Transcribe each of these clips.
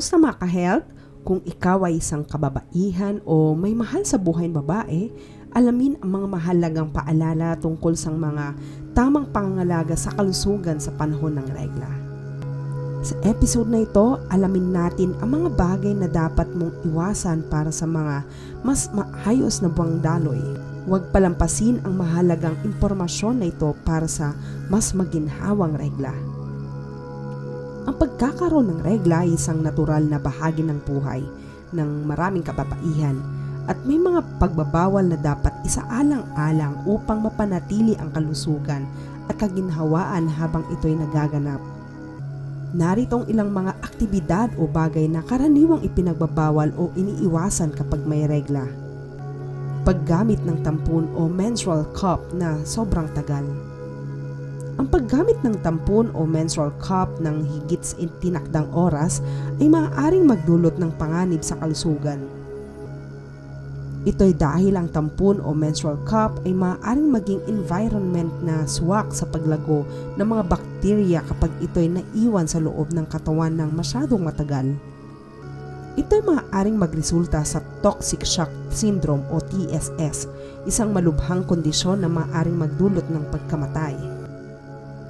tips na maka-help kung ikaw ay isang kababaihan o may mahal sa buhay babae, alamin ang mga mahalagang paalala tungkol sa mga tamang pangangalaga sa kalusugan sa panahon ng regla. Sa episode na ito, alamin natin ang mga bagay na dapat mong iwasan para sa mga mas maayos na buwang daloy. Huwag palampasin ang mahalagang impormasyon na ito para sa mas maginhawang regla. Ang pagkakaroon ng regla ay isang natural na bahagi ng buhay ng maraming kababaihan at may mga pagbabawal na dapat isaalang-alang upang mapanatili ang kalusugan at kaginhawaan habang ito'y nagaganap. Narito ang ilang mga aktibidad o bagay na karaniwang ipinagbabawal o iniiwasan kapag may regla. Paggamit ng tampon o menstrual cup na sobrang tagal. Ang paggamit ng tampon o menstrual cup ng higit sa tinakdang oras ay maaaring magdulot ng panganib sa kalusugan. Ito'y dahil ang tampon o menstrual cup ay maaaring maging environment na swak sa paglago ng mga bakterya kapag ito'y naiwan sa loob ng katawan ng masyadong matagal. Ito'y maaaring magresulta sa Toxic Shock Syndrome o TSS, isang malubhang kondisyon na maaaring magdulot ng pagkamatay.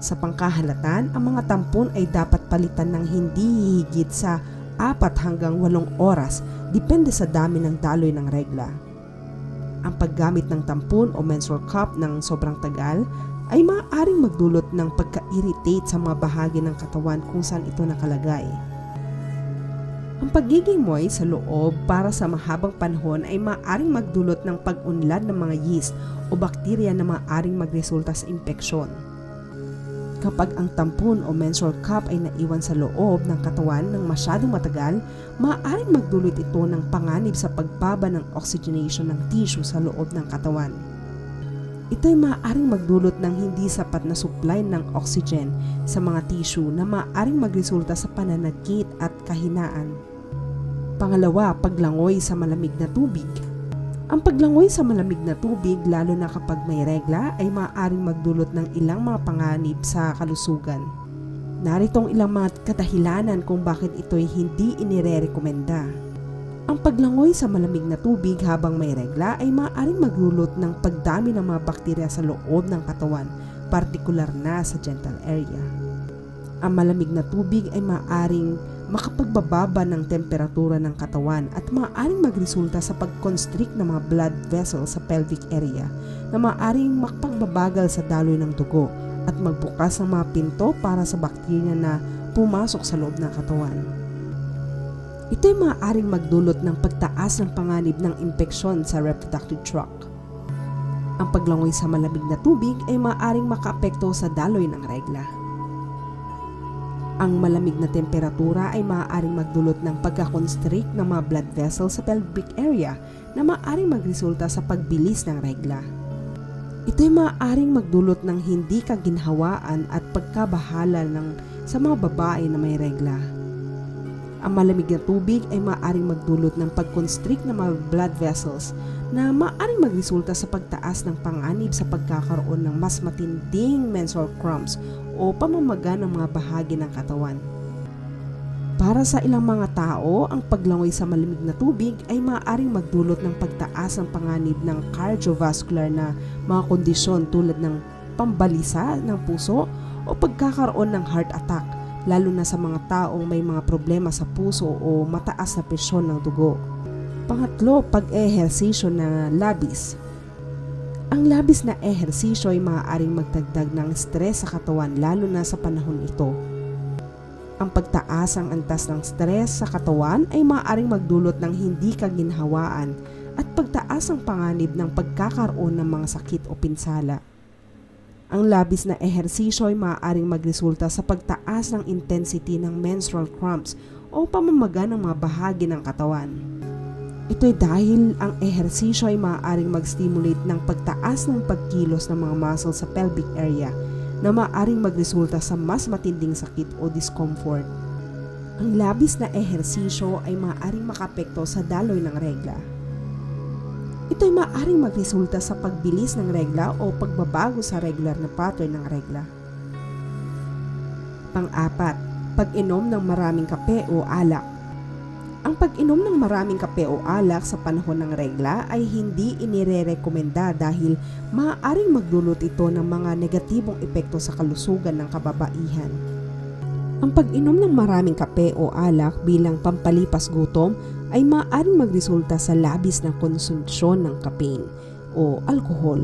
Sa pangkahalatan, ang mga tampon ay dapat palitan ng hindi hihigit sa 4 hanggang 8 oras depende sa dami ng daloy ng regla. Ang paggamit ng tampon o menstrual cup ng sobrang tagal ay maaaring magdulot ng pagka-irritate sa mga bahagi ng katawan kung saan ito nakalagay. Ang pagiging moist sa loob para sa mahabang panahon ay maaaring magdulot ng pag-unlad ng mga yeast o bakterya na maaaring magresulta sa impeksyon. Kapag ang tampon o menstrual cup ay naiwan sa loob ng katawan ng masyadong matagal, maaaring magdulot ito ng panganib sa pagbaba ng oxygenation ng tissue sa loob ng katawan. Ito ay maaaring magdulot ng hindi sapat na supply ng oxygen sa mga tissue na maaaring magresulta sa pananakit at kahinaan. Pangalawa, paglangoy sa malamig na tubig. Ang paglangoy sa malamig na tubig, lalo na kapag may regla, ay maaaring magdulot ng ilang mga panganib sa kalusugan. Narito ang ilang mga kadahilanan kung bakit ito'y hindi inirerekomenda. Ang paglangoy sa malamig na tubig habang may regla ay maaaring magdulot ng pagdami ng mga bakterya sa loob ng katawan, partikular na sa genital area. Ang malamig na tubig ay maaaring makapagbababa ng temperatura ng katawan at maaaring magresulta sa pag-constrict ng mga blood vessels sa pelvic area na maaaring makapagbabagal sa daloy ng dugo at magbukas ng mga pinto para sa bakterya na pumasok sa loob ng katawan. Ito ay maaaring magdulot ng pagtaas ng panganib ng impeksyon sa reproductive tract. Ang paglangoy sa malamig na tubig ay maaaring makaapekto sa daloy ng regla. Ang malamig na temperatura ay maaaring magdulot ng pagkakonstrict ng mga blood vessels sa pelvic area na maaaring magresulta sa pagbilis ng regla. Ito ay maaaring magdulot ng hindi kaginhawaan at pagkabahala ng sa mga babae na may regla. Ang malamig na tubig ay maaaring magdulot ng pagconstrict ng mga blood vessels na maaaring magresulta sa pagtaas ng panganib sa pagkakaroon ng mas matinding menstrual cramps o pamamaga ng mga bahagi ng katawan. Para sa ilang mga tao, ang paglangoy sa malamig na tubig ay maaaring magdulot ng pagtaas ng panganib ng cardiovascular na mga kondisyon tulad ng pambalisa ng puso o pagkakaroon ng heart attack lalo na sa mga taong may mga problema sa puso o mataas na presyon ng dugo. Pangatlo, pag-ehersisyo na labis. Ang labis na ehersisyo ay maaaring magdagdag ng stress sa katawan lalo na sa panahon ito. Ang pagtaas ang antas ng stress sa katawan ay maaaring magdulot ng hindi kaginhawaan at pagtaas ang panganib ng pagkakaroon ng mga sakit o pinsala. Ang labis na ehersisyo ay maaaring magresulta sa pagtaas ng intensity ng menstrual cramps o pamamaga ng mga bahagi ng katawan. Ito'y dahil ang ehersisyo ay maaaring mag-stimulate ng pagtaas ng pagkilos ng mga muscles sa pelvic area na maaaring magresulta sa mas matinding sakit o discomfort. Ang labis na ehersisyo ay maaaring makapekto sa daloy ng regla. Ito ay maaaring magresulta sa pagbilis ng regla o pagbabago sa regular na pattern ng regla. Pang-apat, pag-inom ng maraming kape o alak. Ang pag-inom ng maraming kape o alak sa panahon ng regla ay hindi inirerekomenda dahil maaaring magdulot ito ng mga negatibong epekto sa kalusugan ng kababaihan. Ang pag-inom ng maraming kape o alak bilang pampalipas gutom ay maaaring magresulta sa labis na konsumpsyon ng caffeine o alkohol.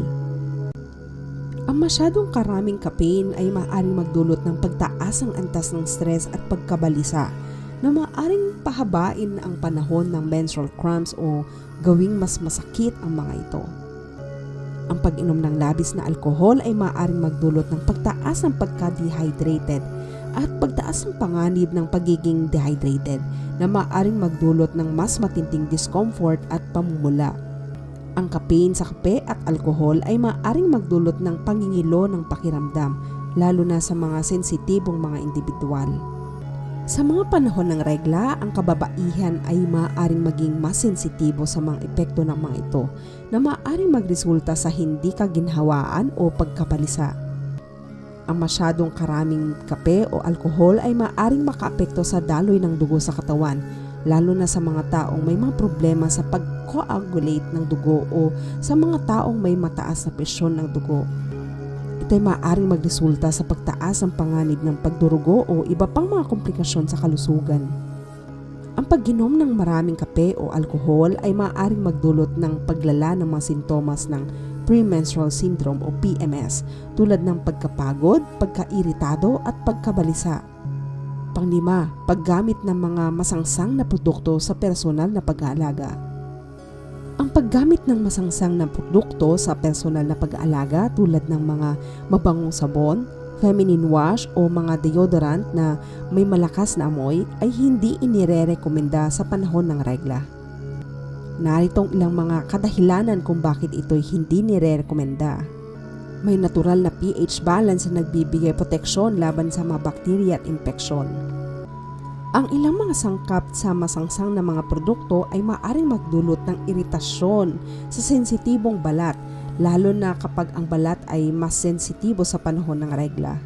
Ang masyadong karaming caffeine ay maaaring magdulot ng pagtaas ng antas ng stress at pagkabalisa na maaaring pahabain ang panahon ng menstrual cramps o gawing mas masakit ang mga ito. Ang pag-inom ng labis na alkohol ay maaaring magdulot ng pagtaas ng pagka-dehydrated at pagtaas ng panganib ng pagiging dehydrated na maaaring magdulot ng mas matinding discomfort at pamumula. Ang caffeine sa kape at alkohol ay maaaring magdulot ng pangingilo ng pakiramdam lalo na sa mga sensitibong mga individual. Sa mga panahon ng regla, ang kababaihan ay maaaring maging mas sensitibo sa mga epekto ng mga ito na maaaring magresulta sa hindi kaginhawaan o pagkapalisa. Ang masyadong karaming kape o alkohol ay maaaring makaapekto sa daloy ng dugo sa katawan, lalo na sa mga taong may mga problema sa pag-coagulate ng dugo o sa mga taong may mataas na presyon ng dugo ito'y maaaring magresulta sa pagtaas ng panganib ng pagdurugo o iba pang mga komplikasyon sa kalusugan. Ang pagginom ng maraming kape o alkohol ay maaaring magdulot ng paglala ng mga sintomas ng premenstrual syndrome o PMS tulad ng pagkapagod, pagkairitado at pagkabalisa. Panglima, paggamit ng mga masangsang na produkto sa personal na pag-aalaga. Ang paggamit ng masangsang na produkto sa personal na pag-aalaga tulad ng mga mabangong sabon, feminine wash o mga deodorant na may malakas na amoy ay hindi inirerekomenda sa panahon ng regla. Narito ang ilang mga kadahilanan kung bakit ito'y hindi nirerekomenda. May natural na pH balance na nagbibigay proteksyon laban sa mga bakterya at infeksyon. Ang ilang mga sangkap sa masangsang na mga produkto ay maaring magdulot ng iritasyon sa sensitibong balat, lalo na kapag ang balat ay mas sensitibo sa panahon ng regla.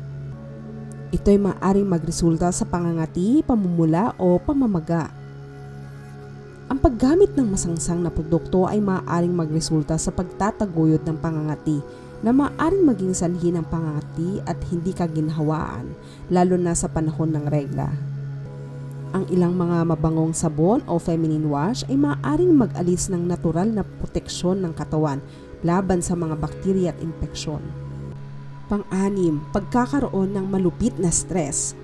Ito ay maaring magresulta sa pangangati, pamumula o pamamaga. Ang paggamit ng masangsang na produkto ay maaaring magresulta sa pagtataguyod ng pangangati na maaaring maging sanhi ng pangangati at hindi kaginhawaan, lalo na sa panahon ng regla. Ang ilang mga mabangong sabon o feminine wash ay maaaring mag-alis ng natural na proteksyon ng katawan laban sa mga bakterya at infeksyon. Pang-anim, pagkakaroon ng malupit na stress.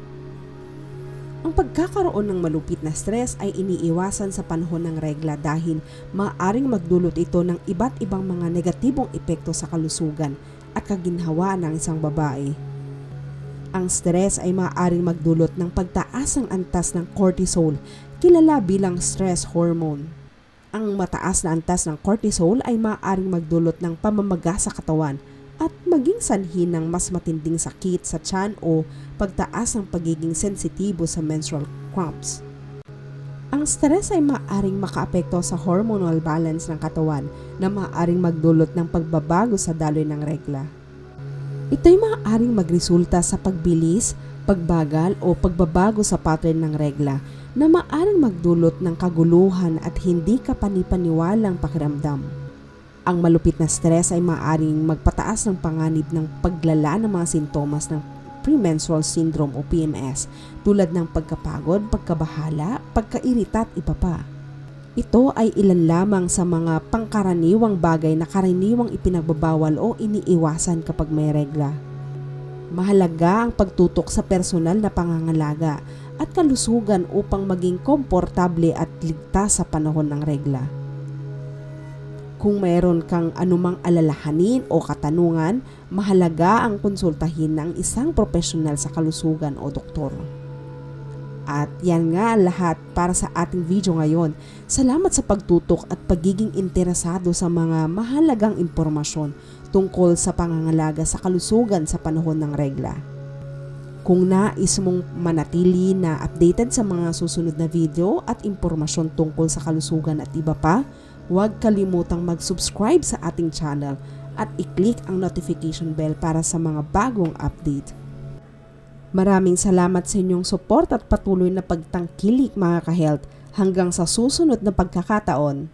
Ang pagkakaroon ng malupit na stress ay iniiwasan sa panahon ng regla dahil maaaring magdulot ito ng iba't ibang mga negatibong epekto sa kalusugan at kaginhawaan ng isang babae. Ang stress ay maaaring magdulot ng pagtaas ng antas ng cortisol, kilala bilang stress hormone. Ang mataas na antas ng cortisol ay maaaring magdulot ng pamamaga sa katawan at maging sanhi ng mas matinding sakit sa tiyan o pagtaas ng pagiging sensitibo sa menstrual cramps. Ang stress ay maaaring makaapekto sa hormonal balance ng katawan na maaaring magdulot ng pagbabago sa daloy ng regla. Ito'y maaaring magresulta sa pagbilis, pagbagal o pagbabago sa pattern ng regla na maaaring magdulot ng kaguluhan at hindi kapanipaniwalang pakiramdam. Ang malupit na stress ay maaaring magpataas ng panganib ng paglala ng mga sintomas ng premenstrual syndrome o PMS tulad ng pagkapagod, pagkabahala, pagkairita at iba pa. Ito ay ilan lamang sa mga pangkaraniwang bagay na karaniwang ipinagbabawal o iniiwasan kapag may regla. Mahalaga ang pagtutok sa personal na pangangalaga at kalusugan upang maging komportable at ligtas sa panahon ng regla. Kung mayroon kang anumang alalahanin o katanungan, mahalaga ang konsultahin ng isang profesional sa kalusugan o doktor. At yan nga lahat para sa ating video ngayon. Salamat sa pagtutok at pagiging interesado sa mga mahalagang impormasyon tungkol sa pangangalaga sa kalusugan sa panahon ng regla. Kung nais mong manatili na updated sa mga susunod na video at impormasyon tungkol sa kalusugan at iba pa, huwag kalimutang mag-subscribe sa ating channel at i-click ang notification bell para sa mga bagong update. Maraming salamat sa inyong support at patuloy na pagtangkilik mga ka-health. Hanggang sa susunod na pagkakataon,